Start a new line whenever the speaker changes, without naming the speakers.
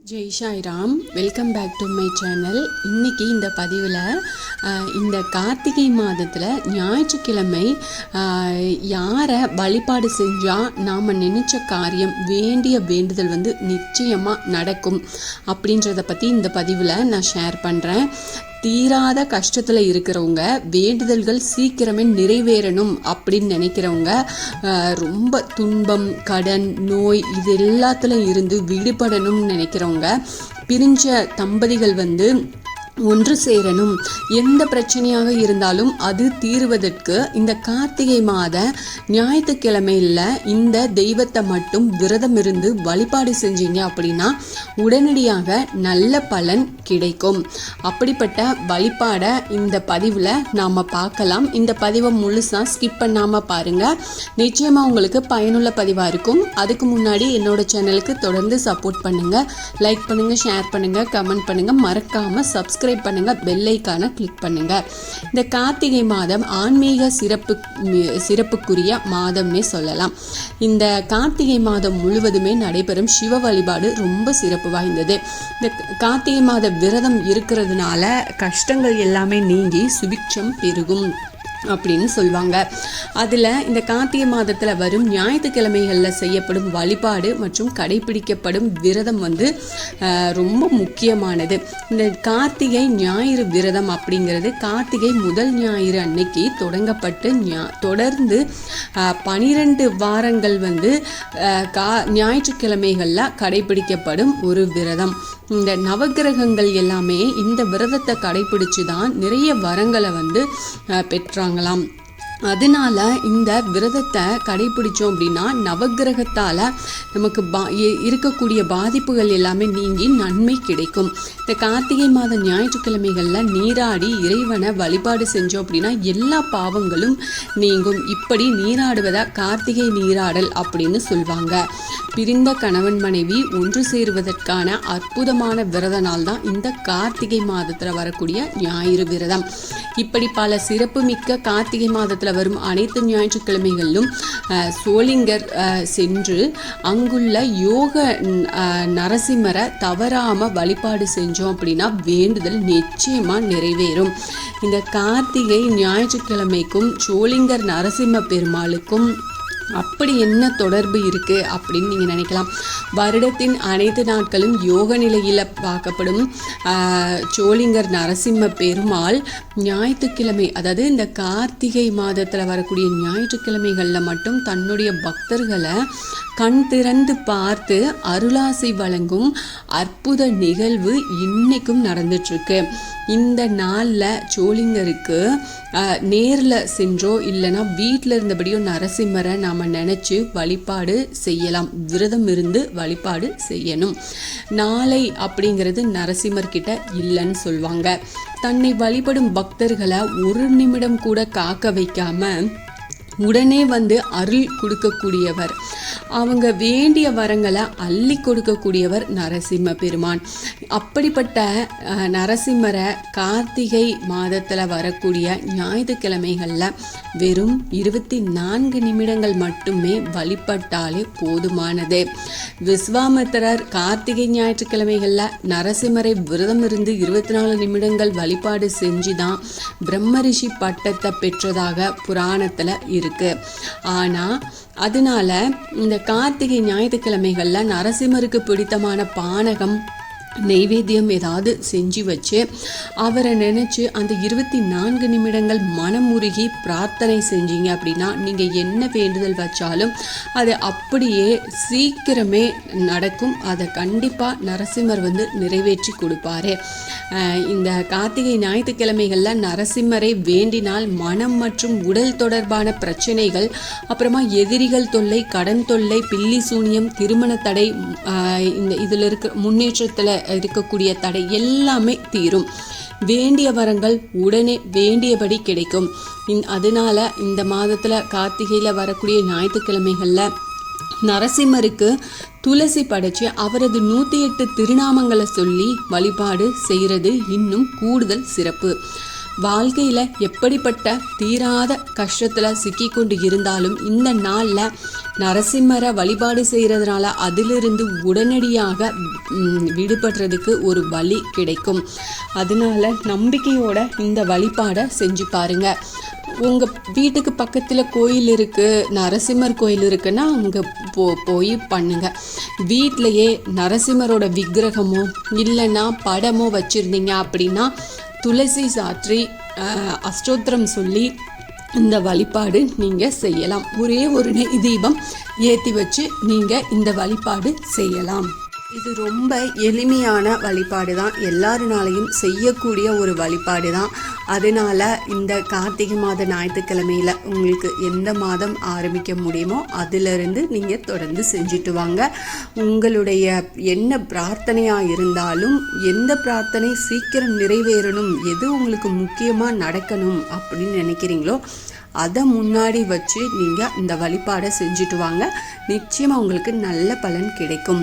Jai Sairam welcome back to my channel இன்னைக்கு இந்த பதிவில் இந்த கார்த்திகை மாதத்தில் ஞாயிற்றுக்கிழமை யாரை வழிபாடு செஞ்சால் நாம் நினச்ச காரியம் வேண்டிய வேண்டுதல் வந்து நிச்சயமாக நடக்கும் அப்படின்றத பற்றி இந்த பதிவில் நான் ஷேர் பண்ணுறேன் தீராத கஷ்டத்தில் இருக்கிறவங்க வேண்டுதல்கள் சீக்கிரமே நிறைவேறணும் அப்படின்னு நினைக்கிறவங்க ரொம்ப துன்பம் கடன் நோய் இது எல்லாத்துல இருந்து விடுபடணும்னு நினைக்கிறவங்க பிரிஞ்ச தம்பதிகள் வந்து ஒன்று சேரணும். எந்த பிரச்சனையாக இருந்தாலும் அது தீருவதற்கு இந்த கார்த்திகை மாத ஞாயிற்றுக்கிழமையில் இந்த தெய்வத்தை மட்டும் விரதம் இருந்து வழிபாடு செஞ்சீங்க அப்படின்னா உடனடியாக நல்ல பலன் கிடைக்கும். அப்படிப்பட்ட வழிபாடை இந்த பதிவில் நாம் பார்க்கலாம். இந்த பதிவை முழுசாக ஸ்கிப் பண்ணாமல் பாருங்கள் நிச்சயமாக உங்களுக்கு பயனுள்ள பதிவாக இருக்கும். அதுக்கு முன்னாடி என்னோட சேனலுக்கு தொடர்ந்து சப்போர்ட் பண்ணுங்கள் லைக் பண்ணுங்கள் ஷேர் பண்ணுங்கள் கமெண்ட் பண்ணுங்கள் மறக்காமல் சப்ஸ்கிரைப் பண்ணுங்கள் பெல் கிளிக் பண்ணுங்கள் இந்த கார்த்திகை மாதம் ஆன்மீக சிறப்பு சிறப்புக்குரிய மாதம்னே சொல்லலாம். இந்த கார்த்திகை மாதம் முழுவதுமே நடைபெறும் சிவ வழிபாடு ரொம்ப சிறப்பு வாய்ந்தது. இந்த கார்த்திகை மாத விரதம் இருக்கிறதுனால கஷ்டங்கள் எல்லாமே நீங்கி சுபிக்ஷம் பெருகும். அப்படின்னு சொல்லுவாங்க அதில் இந்த கார்த்திகை மாதத்தில் வரும் ஞாயிற்றுக்கிழமைகளில் செய்யப்படும் வழிபாடு மற்றும் கடைபிடிக்கப்படும் விரதம் வந்து ரொம்ப முக்கியமானது. இந்த கார்த்திகை ஞாயிறு விரதம் அப்படிங்கிறது கார்த்திகை முதல் ஞாயிறு அன்னைக்கு தொடங்கப்பட்டு ஞா- தொடர்ந்து பனிரெண்டு வாரங்கள் வந்து கா ஞாயிற்றுக்கிழமைகளில் கடைபிடிக்கப்படும் ஒரு விரதம். இந்த நவக்கிரகங்கள் எல்லாமே இந்த விரதத்தை கடைபிடிச்சு தான் நிறைய வரங்களை வந்து பெற்றாங்களாம். அதனால இந்த விரதத்தை கடைபிடிச்சோம் அப்படின்னா நவக்கிரகத்தால் நமக்கு பா இருக்கக்கூடிய பாதிப்புகள் எல்லாமே நீங்கி நன்மை கிடைக்கும். இந்த கார்த்திகை மாத ஞாயிற்றுக்கிழமைகளில் நீராடி இறைவனை வழிபாடு செஞ்சோம் அப்படின்னா எல்லா பாவங்களும் நீங்கும். இப்படி நீராடுவதை கார்த்திகை நீராடல் அப்படின்னு சொல்லுவாங்க பிரிந்த கணவன் மனைவி ஒன்று சேருவதற்கான அற்புதமான விரத நாள் தான் இந்த கார்த்திகை மாதத்தில் வரக்கூடிய ஞாயிறு விரதம். இப்படி பல சிறப்புமிக்க கார்த்திகை மாதத்தில் வரும் அனைத்து ஞாயிற்றுக்கிழமைகளிலும் அஹ், சோளிங்கர் அஹ், சென்று அங்குள்ள யோக நரசிம்மரை தவறாமல் வழிபாடு செஞ்சோம் அப்படின்னா வேண்டுதல் நிச்சயமாக நிறைவேறும். இந்த கார்த்திகை ஞாயிற்றுக்கிழமைக்கும் சோளிங்கர் நரசிம்ம பெருமாளுக்கும் அப்படி என்ன தொடர்பு இருக்கு அப்படின்னு நீங்க நினைக்கலாம். வருடத்தின் அனைத்து நாட்களும் யோக நிலையில பார்க்கப்படும் சோழிங்கர் சோளிங்கர் நரசிம்ம பெருமாள் ஞாயிற்றுக்கிழமை அதாவது இந்த கார்த்திகை மாதத்துல வரக்கூடிய ஞாயிற்றுக்கிழமைகளில் மட்டும் தன்னுடைய பக்தர்களை கண் திறந்து பார்த்து அருளாசை வழங்கும் அற்புத நிகழ்வு இன்னைக்கும் நடந்துட்டு இருக்கு. இந்த நாளில் சோளிங்கருக்கு நேரில் சென்றோ இல்லைன்னா வீட்டில் இருந்தபடியோ நரசிம்மரை நாம் நினச்சி வழிபாடு செய்யலாம். விரதம் இருந்து வழிபாடு செய்யணும். நாளை அப்படிங்கிறது நரசிம்மர்கிட்ட இல்லைன்னு சொல்லுவாங்க தன்னை வழிபடும் பக்தர்களை ஒரு நிமிடம் கூட காக்க வைக்காமல் உடனே வந்து அருள் கொடுக்கக்கூடியவர். அவங்க வேண்டிய வரங்களை அள்ளி கொடுக்கக்கூடியவர் நரசிம்ம பெருமான். அப்படிப்பட்ட நரசிம்மரை கார்த்திகை மாதத்தில் வரக்கூடிய ஞாயிற்றுக்கிழமைகளில் வெறும் இருபத்தி நான்கு நிமிடங்கள் மட்டுமே வழிபட்டாலே போதுமானது. விஸ்வாமித்திரர் கார்த்திகை ஞாயிற்றுக்கிழமைகளில் நரசிம்மரை விரதம் இருந்து இருபத்தி நாலு நிமிடங்கள் வழிபாடு செஞ்சு தான் பிரம்மரிஷி பட்டத்தை பெற்றதாக புராணத்தில் இருக்கு. ஆனால் அதனால இந்த கார்த்திகை ஞாயிற்றுக்கிழமைகளில் நரசிம்மருக்கு பிடித்தமான பானகம் நெய்வேத்தியம் ஏதாவது செஞ்சு வச்சு அவரை நினச்சி அந்த இருபத்தி நான்கு நிமிடங்கள் மனமுருகி பிரார்த்தனை செஞ்சீங்க அப்படின்னா நீங்கள் என்ன வேண்டுதல் வச்சாலும் அது அப்படியே சீக்கிரமே நடக்கும். அதை கண்டிப்பாக நரசிம்மர் வந்து நிறைவேற்றி கொடுப்பாரு. இந்த கார்த்திகை ஞாயிற்றுக்கிழமைகளில் நரசிம்மரை வேண்டினால் மனம் மற்றும் உடல் தொடர்பான பிரச்சனைகள் அப்புறமா எதிரிகள் தொல்லை கடன் தொல்லை பில்லி சூனியம் திருமண தடை இந்த இதில் இருக்க முன்னேற்றத்தில் இருக்கக்கூடிய தடை எல்லாமே தீரும். வேண்டிய வரங்கள் உடனே வேண்டியபடி கிடைக்கும். அதனால இந்த மாதத்தில் கார்த்திகையில் வரக்கூடிய ஞாயிற்றுக்கிழமைகளில் நரசிம்மருக்கு துளசி படைச்சு அவரது நூற்றி எட்டு திருநாமங்களை சொல்லி வழிபாடு செய்கிறது இன்னும் கூடுதல் சிறப்பு. வாழ்க்கையில் எப்படிப்பட்ட தீராத கஷ்டத்தில் சிக்கி கொண்டு இருந்தாலும் இந்த நாளில் நரசிம்மரை வழிபாடு செய்கிறதுனால அதிலிருந்து உடனடியாக விடுபடுறதுக்கு ஒரு வழி கிடைக்கும். அதனால நம்பிக்கையோட இந்த வழிபாடை செஞ்சு பாருங்க. உங்கள் வீட்டுக்கு பக்கத்தில் கோயில் இருக்குது நரசிம்மர் கோயில் இருக்குன்னா அங்கே போ போய் பண்ணுங்கள் வீட்டிலையே நரசிம்மரோட விக்கிரகமோ இல்லைன்னா படமோ வச்சுருந்தீங்க அப்படின்னா துளசி சாற்றி அஷ்டோத்திரம் சொல்லி இந்த வழிபாடு நீங்கள் செய்யலாம். ஒரே ஒரு நெய் தீபம் ஏற்றி வச்சு நீங்கள் இந்த வழிபாடு செய்யலாம். இது ரொம்ப எளிமையான வழிபாடு தான் எல்லாருனாலையும் செய்யக்கூடிய ஒரு வழிபாடு தான் அதனால இந்த கார்த்திகை மாத ஞாயிற்றுக்கிழமையில் உங்களுக்கு எந்த மாதம் ஆரம்பிக்க முடியுமோ அதிலிருந்து நீங்கள் தொடர்ந்து செஞ்சுட்டு வாங்க. உங்களுடைய என்ன பிரார்த்தனையாக இருந்தாலும் எந்த பிரார்த்தனை சீக்கிரம் நிறைவேறணும் எது உங்களுக்கு முக்கியமாக நடக்கணும் அப்படின்னு நினைக்கிறீங்களோ அதை முன்னாடி வச்சு நீங்கள் இந்த வழிபாடை செஞ்சுட்டு வாங்க. நிச்சயமாக உங்களுக்கு நல்ல பலன் கிடைக்கும்.